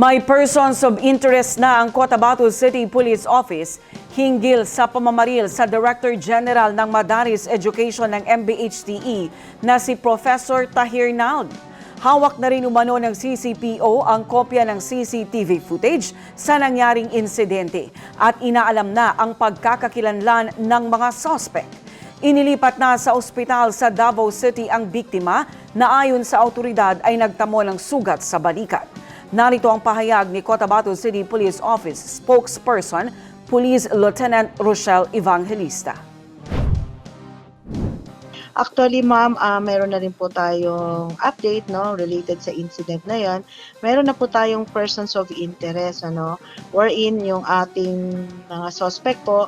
May persons of interest na ang Cotabato City Police Office hinggil sa pamamaril sa Director General ng Madaris Education ng MBHTE na si Professor Tahir Naud. Hawak na rin umano ng CCPO ang kopya ng CCTV footage sa nangyaring insidente at inaalam na ang pagkakakilanlan ng mga suspect. Inilipat na sa ospital sa Davao City ang biktima na ayon sa autoridad ay nagtamo ng sugat sa balikat. Narito ang pahayag ni Cotabato City Police Office spokesperson, Police Lieutenant Rochelle Evangelista. Actually, ma'am, ah, meron na rin po tayong update no related sa incident na 'yon. Meron na po tayong persons of interest ano wherein yung ating mga suspect po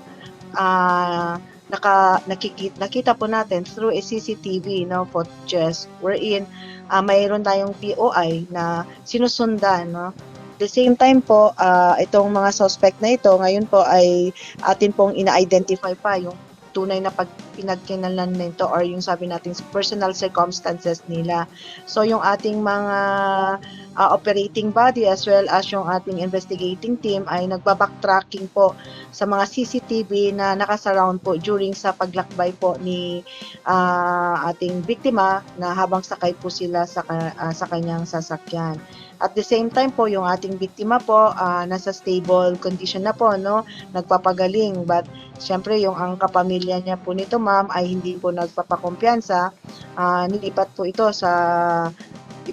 ah naka nakikita, nakita po natin through a CCTV no footage wherein ah, mayroon tayong POI na sinusundan no the same time po, ah, itong mga suspect na ito, ngayon po ay atin pong ina-identify pa yung tunay na pag pinagkinalan nito or yung sabi natin personal circumstances nila. So yung ating mga ah, operating body as well as yung ating investigating team ay nagbabacktracking po sa mga CCTV na nakasurround po during sa paglakbay po ni ah, ating biktima na habang sakay po sila sa, ah, sa kanyang sasakyan. At the same time po, yung ating biktima po, ah, nasa stable condition na po, no? Nagpapagaling. But, syempre, yung ang kapamilya niya po nito, ma'am, ay hindi po nagpapakumpiyansa. Ah, nilipat po ito sa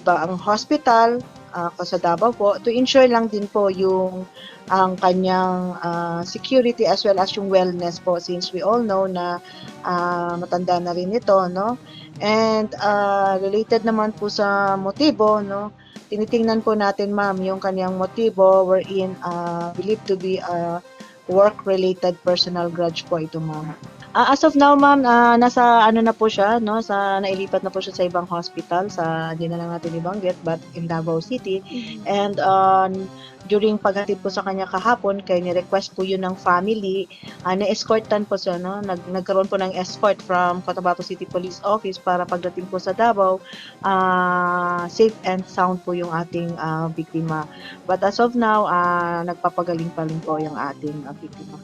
iba ang hospital, ah, sa Davao po, to ensure lang din po yung ang kanyang ah, security as well as yung wellness po since we all know na ah, matanda na rin ito, no? And ah, related naman po sa motibo, no? tinitingnan po natin ma'am yung kanyang motibo wherein uh, believed to be a work-related personal grudge po ito ma'am. Ah, as of now ma'am, ah, nasa ano na po siya, no? Sa nailipat na po siya sa ibang hospital sa hindi na lang natin ibanggit but in Davao City. And um, during paghatid po sa kanya kahapon, kay ni-request po yun ng family, ah, na-escortan po siya, no? Nag nagkaroon po ng escort from Cotabato City Police Office para pagdating po sa Davao, ah, safe and sound po yung ating ah, biktima. But as of now, ah, nagpapagaling pa rin po yung ating ah, biktima.